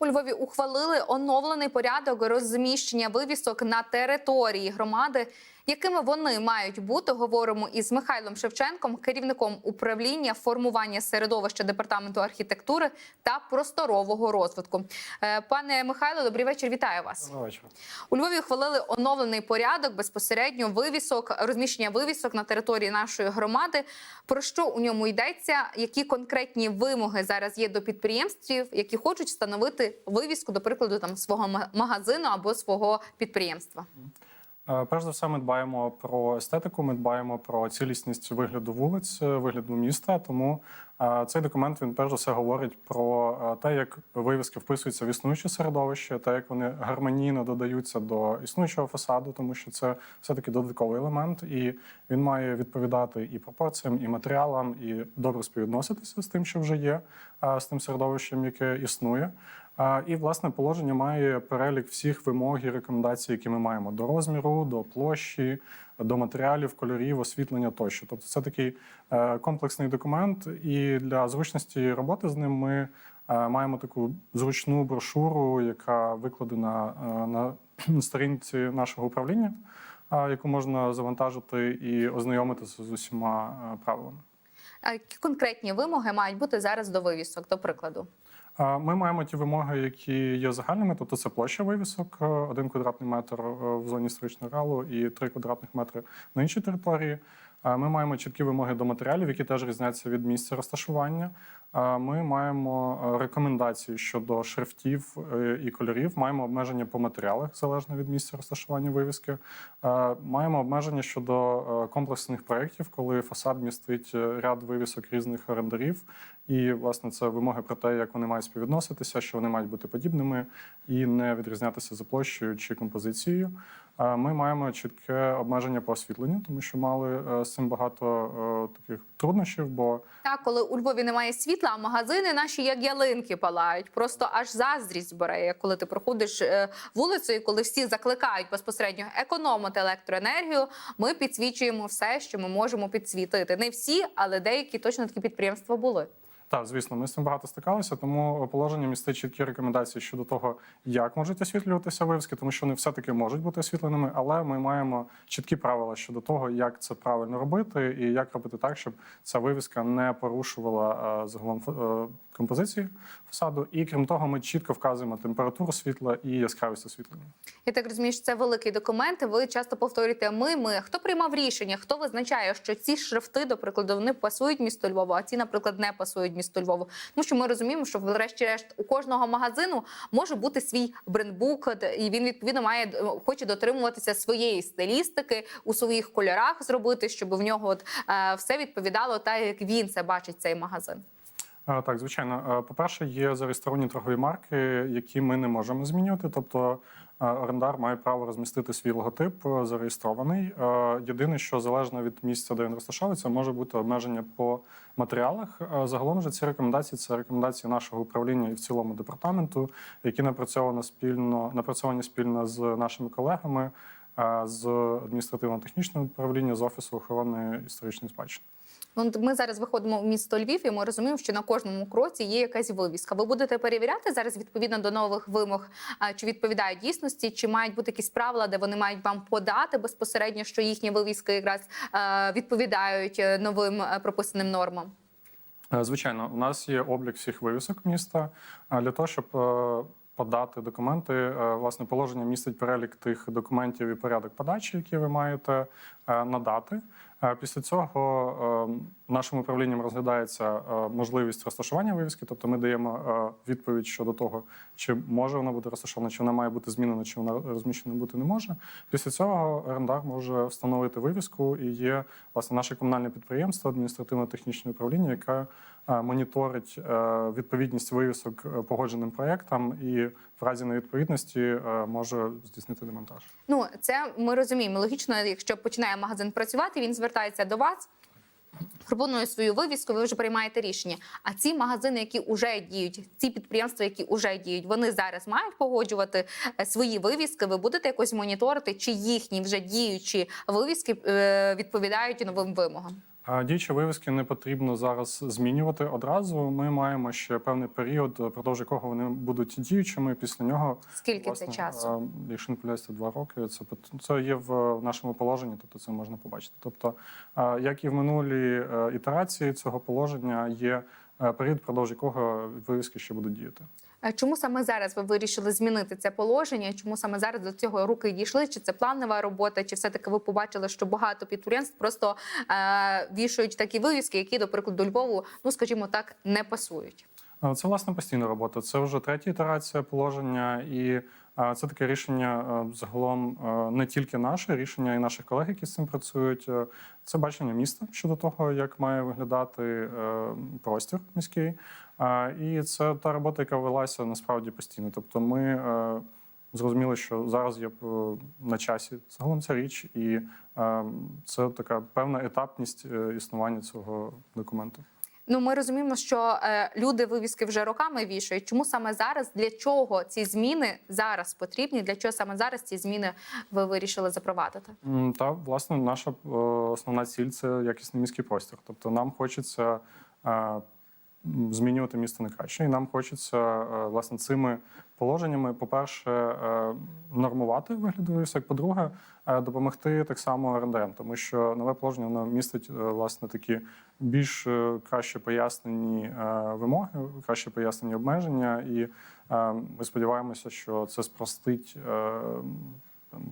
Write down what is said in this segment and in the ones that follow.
У Львові ухвалили оновлений порядок розміщення вивісок на території громади. Якими вони мають бути, говоримо із Михайлом Шевченком, керівником управління формування середовища департаменту архітектури та просторового розвитку. Е, Пане Михайло, добрий вечір. Вітаю вас. У Львові ухвалили оновлений порядок безпосередньо вивісок, розміщення вивісок на території нашої громади. Про що у ньому йдеться? Які конкретні вимоги зараз є до підприємств, які хочуть встановити вивіску, до прикладу, там свого магазину або свого підприємства? Е, Перш за все, ми дбаємо про естетику, ми дбаємо про цілісність вигляду вулиць, е, вигляду міста. Тому е, цей документ він перш за все говорить про те, як вивіски вписуються в існуюче середовище, те, як вони гармонійно додаються до існуючого фасаду, тому що це все таки додатковий елемент, і він має відповідати і пропорціям, і матеріалам, і добре співвідноситися з тим, що вже є, з тим середовищем, яке існує. І власне положення має перелік всіх вимог і рекомендацій, які ми маємо до розміру, до площі, до матеріалів, кольорів, освітлення тощо. Тобто, це такий е, комплексний документ, і для зручності роботи з ним ми е, маємо таку зручну брошуру, яка викладена е, на сторінці нашого управління, яку можна завантажити і ознайомитися з усіма правилами. А Які конкретні вимоги мають бути зараз до вивісок, до прикладу? Ми маємо ті вимоги, які є загальними, тобто це площа вивісок, е, один квадратний метр е, в зоні історичного реалу і три квадратних метри на іншій території. Ми маємо чіткі вимоги до матеріалів, які теж різняться від місця розташування. Ми маємо е, рекомендації щодо шрифтів е, і кольорів. Маємо обмеження по матеріалах залежно від місця розташування вивіски. Маємо обмеження щодо е, комплексних проєктів, коли фасад містить ряд вивісок різних орендарів. І власне це вимоги про те, як вони мають співвідноситися, що вони мають бути подібними і не відрізнятися за площею чи композицією. Е, Ми маємо чітке обмеження по освітленню, тому що мали е, з цим багато е, таких труднощів, бо Так, коли у Львові немає світла, а магазини наші як ялинки палають. Просто аж заздрість бере, коли ти проходиш вулицею, коли всі закликають безпосередньо економити електроенергію. Ми підсвічуємо все, що ми можемо підсвітити. Не всі, але деякі точно такі підприємства були. Так, звісно, ми з цим багато стикалися, тому положення містить чіткі рекомендації щодо того, як можуть освітлюватися вивіски, тому що вони все-таки можуть бути освітленими, але ми маємо чіткі правила щодо того, як це правильно робити, і як робити так, щоб ця вивіска не порушувала е, загалом е, композиції фасаду. І крім того, ми чітко вказуємо температуру світла і яскравість освітлення. Я так розумію, що це великий документ. Ви часто повторюєте ми, ми. Хто приймав рішення? Хто визначає, що ці шрифти, до прикладу, вони пасують місту Львову, а ці, наприклад, не пасують місту Львову? Тому що ми розуміємо, що врешті-решт у кожного магазину може бути свій брендбук, і він відповідно має е, хоче дотримуватися своєї стилістики у своїх кольорах, зробити, щоб в нього от е, все відповідало так, як він це бачить цей магазин. Так, звичайно. По-перше, є зареєстровані торгові марки, які ми не можемо змінювати. Тобто орендар має право розмістити свій логотип е, зареєстрований. Єдине, що залежно від місця, де він розташовується, може бути обмеження по матеріалах. Загалом же ці рекомендації це рекомендації нашого управління і в цілому департаменту, які напрацьовано спільно напрацьовані спільно з нашими колегами. З адміністративно-технічного управління з офісу охорони історичної спадщини. Ну, ми зараз виходимо в місто Львів, і ми розуміємо, що на кожному кроці є якась вивіска. Ви будете перевіряти зараз відповідно до нових вимог, чи відповідають дійсності, чи мають бути якісь правила, де вони мають вам подати безпосередньо, що їхні вивіски якраз відповідають е, новим е, прописаним нормам. Е, Звичайно, у нас є облік всіх вивісок міста для того, щоб подати документи. Власне, положення містить перелік тих документів і порядок подачі, які ви маєте надати. Після цього е, нашим управлінням розглядається е, можливість розташування вивіски, тобто ми даємо е, відповідь щодо того, чи може вона бути розташована, чи вона має бути змінена, чи вона розміщена бути не може. Після цього орендар може встановити вивіску, і є власне наше комунальне підприємство, адміністративно-технічне управління, яке моніторить е, відповідність вивісок е, погодженим проектам, і в разі невідповідності е, може здійснити демонтаж. Ну це ми розуміємо. Логічно, якщо починає магазин працювати, він звертається до вас. Пропонує свою вивіску, ви вже приймаєте рішення. А ці магазини, які вже діють, ці підприємства, які вже діють, вони зараз мають погоджувати е, свої вивіски. Ви будете якось моніторити, чи їхні вже діючі вивіски е, відповідають новим вимогам. Діючі вивіски не потрібно зараз змінювати одразу. Ми маємо ще певний період, впродовж якого вони будуть діючими. Після нього Скільки це часу? а, Якщо не помиляюся, два роки. Це це є в нашому положенні, тобто це можна побачити. Тобто, як і в минулій е, ітерації цього положення, є е, період, впродовж якого вивіски ще будуть діяти. Е, Чому саме зараз ви вирішили змінити це положення? Чому саме зараз до цього руки дійшли? Чи це планова робота? Чи все таки ви побачили, що багато підприємств просто е, вішають такі вивіски, які, до прикладу, Львову, ну скажімо так, не пасують? Це власне постійна робота. Це вже третя ітерація положення, і це таке рішення загалом не тільки наше рішення, і наших колег, які з цим працюють. Е, Це бачення міста щодо того, як має виглядати е, простір міський. І це та робота, яка велася насправді постійно. Тобто, ми е, зрозуміли, що зараз є е, на часі загалом ця річ, і е, це така певна етапність е, існування цього документу. Ну, ми розуміємо, що е, люди вивіски вже роками вішають. Чому саме зараз? Для чого ці зміни зараз потрібні? Для чого саме зараз ці зміни ви вирішили запровадити? Та власне наша е, основна ціль це якісний міський простір. Тобто нам хочеться е, змінювати місто на краще, і нам хочеться е, власне цими положеннями, по-перше, е, нормувати вигляд вивісок, по-друге, е, допомогти так само орендарям, тому що нове положення воно містить е, власне такі більш краще пояснені вимоги, краще пояснені обмеження, і ми сподіваємося, що це спростить.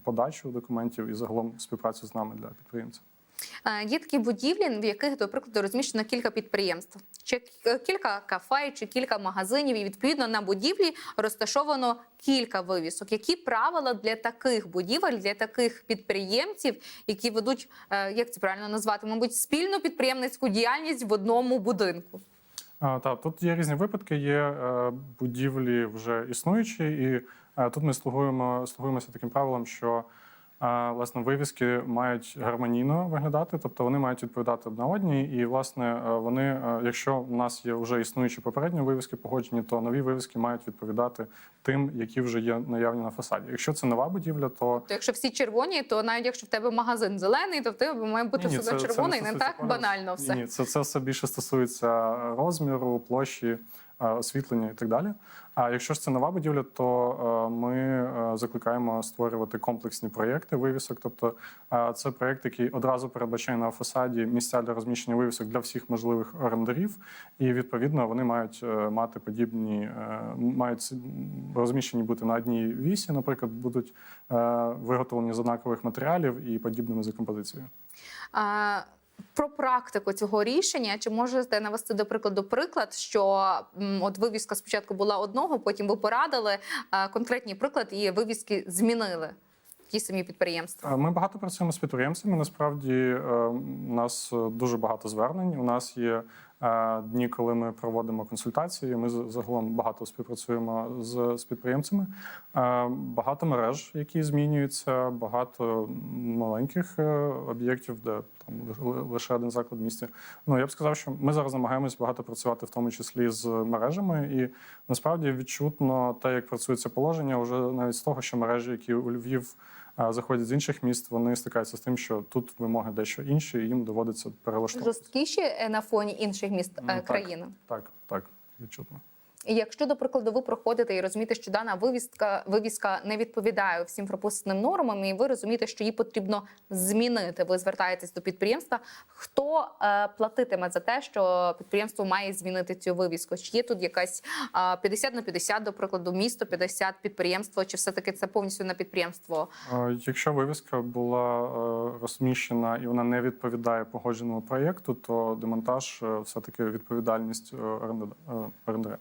подачу документів і загалом співпрацю з нами для підприємців. Е, Є такі будівлі, в яких, до прикладу, розміщено кілька підприємств, чи кілька кафе, чи кілька магазинів, і відповідно на будівлі розташовано кілька вивісок. Які правила для таких будівель, для таких підприємців, які ведуть, е, як це правильно назвати, мабуть, спільну підприємницьку діяльність в одному будинку? А, так, тут є різні випадки. Є е, будівлі вже існуючі, і е, тут ми слугуємо слугуємося таким правилом, що е, власне вивіски мають гармонійно виглядати, тобто вони мають відповідати одна одній. І власне е, вони, е, якщо в нас є вже існуючі попередні вивіски погоджені, то нові вивіски мають відповідати тим, які вже є наявні на фасаді. Якщо це нова будівля, то То якщо всі червоні, то навіть якщо в тебе магазин зелений, то в тебе має бути Ні-ні, все це- це червоний, не стосується так банально все. Ні, це, це все більше стосується розміру, площі, е, освітлення і так далі. А якщо ж це нова будівля, то е, ми е, закликаємо створювати комплексні проєкти вивісок. Тобто е, це проєкт, який одразу передбачає на фасаді місця для розміщення вивісок для всіх можливих орендарів, і відповідно вони мають е, мати подібні, е, мають розміщені бути на одній вісі, наприклад, будуть е, виготовлені з однакових матеріалів і подібними за композицією. Про практику цього рішення чи можете навести до прикладу приклад, що от вивіска спочатку була одного, потім ви порадили конкретний приклад і вивіски змінили ті самі підприємства. Ми багато працюємо з підприємцями. Насправді е, у нас е, дуже багато звернень. У нас є дні, коли ми проводимо консультації. Ми загалом багато співпрацюємо з, з підприємцями. Е, Багато мереж, які змінюються, багато маленьких е, об'єктів, де там лише один заклад в місті. Ну я б сказав, що ми зараз намагаємось багато працювати, в тому числі з мережами, і насправді відчутно те, як працює це положення, вже навіть з того, що мережі, які у Львів заходять з інших міст, вони стикаються з тим, що тут вимоги дещо інші, і їм доводиться перелаштовуватися. Жорсткіші е, на фоні інших міст е, Ну, країни. Так, так, відчутно. І якщо, до прикладу, ви проходите і розумієте, що дана вивіска, вивіска не відповідає всім прописаним нормам, і ви розумієте, що її потрібно змінити. Ви звертаєтесь до підприємства. Хто е, платитиме за те, що підприємство має змінити цю вивіску? Чи є тут якась е, 50 на 50, до прикладу, місто 50 підприємство, чи все таки це повністю на підприємство? Якщо вивіска була е, розміщена і вона не відповідає погодженому проєкту, то демонтаж е, все-таки відповідальність е, е, орендаря.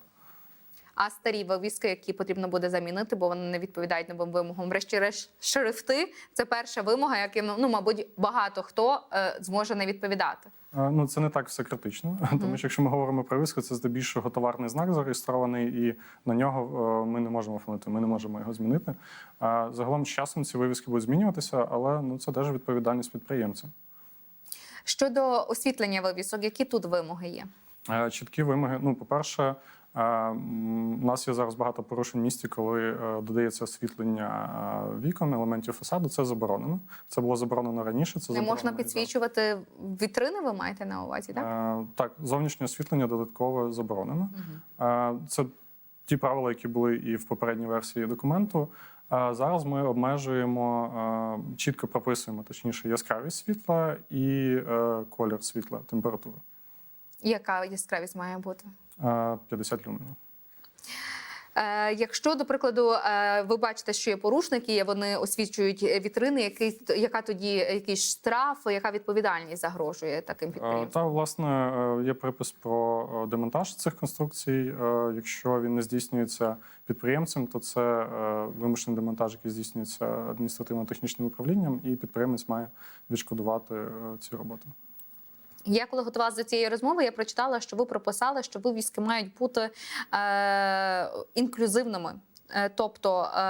А старі вивіски, які потрібно буде замінити, бо вони не відповідають новим вимогам. Врешті-решт, шрифти це перша вимога, яким ну мабуть багато хто е, зможе не відповідати. Е, Ну, це не так все критично, тому що якщо ми говоримо про вивіску, це здебільшого товарний знак зареєстрований, і на нього е, ми не можемо вплинути, ми не можемо його змінити. Загалом з часом ці вивіски будуть змінюватися, але ну це теж відповідальність підприємця. Щодо освітлення вивісок, які тут вимоги є? Чіткі вимоги. Ну, по-перше, Е, м, У нас є зараз багато порушень в місті, коли е, додається освітлення е, вікон, елементів фасаду. Це заборонено. Це було заборонено раніше. Це Не можна підсвічувати вітрини, ви маєте на увазі, так? Е, Так, зовнішнє освітлення додатково заборонено. Е, Це ті правила, які були і в попередній версії документу. Зараз ми обмежуємо, чітко прописуємо, точніше, яскравість світла і колір світла, температура. Яка яскравість має бути? Е, 50 люменів. Е, якщо, до прикладу, е, ви бачите, що є порушники, вони освічують вітрини, який, яка тоді якийсь штраф, яка відповідальність загрожує таким Е, підприємствам? Та власне є припис про демонтаж цих конструкцій. Якщо він не здійснюється підприємцем, то це вимушений демонтаж, який здійснюється адміністративно-технічним управлінням, і підприємець має відшкодувати ці роботи. Я коли готувалася до цієї розмови, я прочитала, що ви прописали, що вивіски мають бути е, інклюзивними. Е, Тобто е,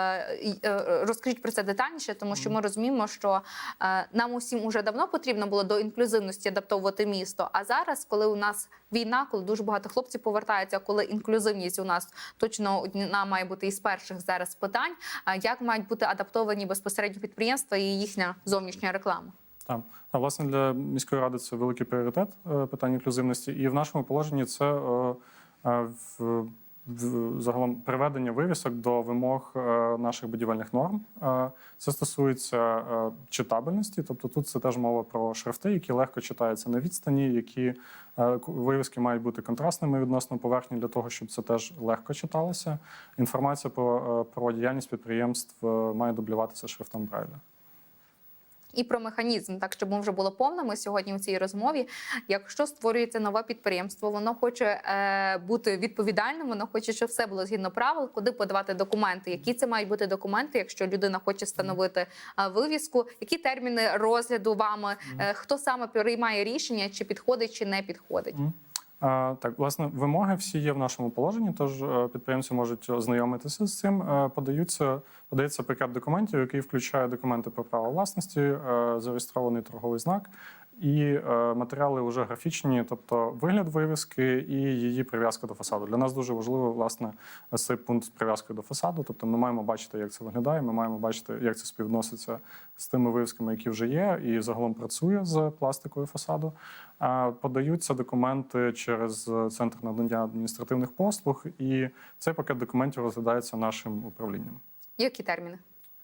е, розкажіть про це детальніше, тому що ми розуміємо, що нам усім уже давно потрібно було до інклюзивності адаптовувати місто. А зараз, коли у нас війна, коли дуже багато хлопців повертаються, коли інклюзивність у нас точно одна має бути із перших зараз питань. Як мають бути адаптовані безпосередньо підприємства і їхня зовнішня реклама? Так, а власне для міської ради це великий пріоритет е, питання інклюзивності, і в нашому положенні це е, е, в, в загалом приведення вивісок до вимог наших будівельних норм. Це стосується читабельності, тобто тут це теж мова про шрифти, які легко читаються на відстані, які вивіски мають бути контрастними відносно поверхні для того, щоб це теж легко читалося. Інформація про, про діяльність підприємств має дублюватися шрифтом Брайля. І про механізм, так щоб ми вже було повними сьогодні у цій розмові. Якщо створюється нове підприємство, воно хоче е, бути відповідальним, воно хоче, щоб все було згідно правил, куди подавати документи, які це мають бути документи, якщо людина хоче встановити е, вивіску, які терміни розгляду вами, е, хто саме приймає рішення, чи підходить, чи не підходить. Так, власне, вимоги всі є в нашому положенні, тож е, підприємці можуть ознайомитися з цим. Е, Подаються, подається пакет документів, який включає документи про право власності, е, зареєстрований торговий знак і е, матеріали вже графічні, тобто вигляд вивіски і її прив'язка до фасаду. Для нас дуже важливо власне цей пункт з прив'язкою до фасаду. Тобто, ми маємо бачити, як це виглядає. Ми маємо бачити, як це співвноситься з тими вивісками, які вже є, і загалом працює з пластикою фасаду. А Подаються документи через центр надання адміністративних послуг, і цей пакет документів розглядається нашим управлінням. Які терміни?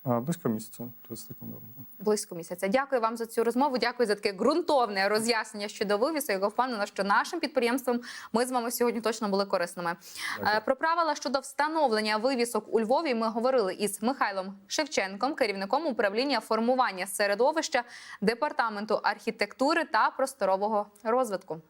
Близько місяця. Тобто, секунду. Близько місяця. Дякую вам за цю розмову. Дякую за таке ґрунтовне роз'яснення щодо вивісу. Я впевнена, що нашим підприємствам ми з вами сьогодні точно були корисними. Дякую. Е, Про правила щодо встановлення вивісок у Львові ми говорили із Михайлом Шевченком, керівником управління формування середовища департаменту архітектури та просторового розвитку.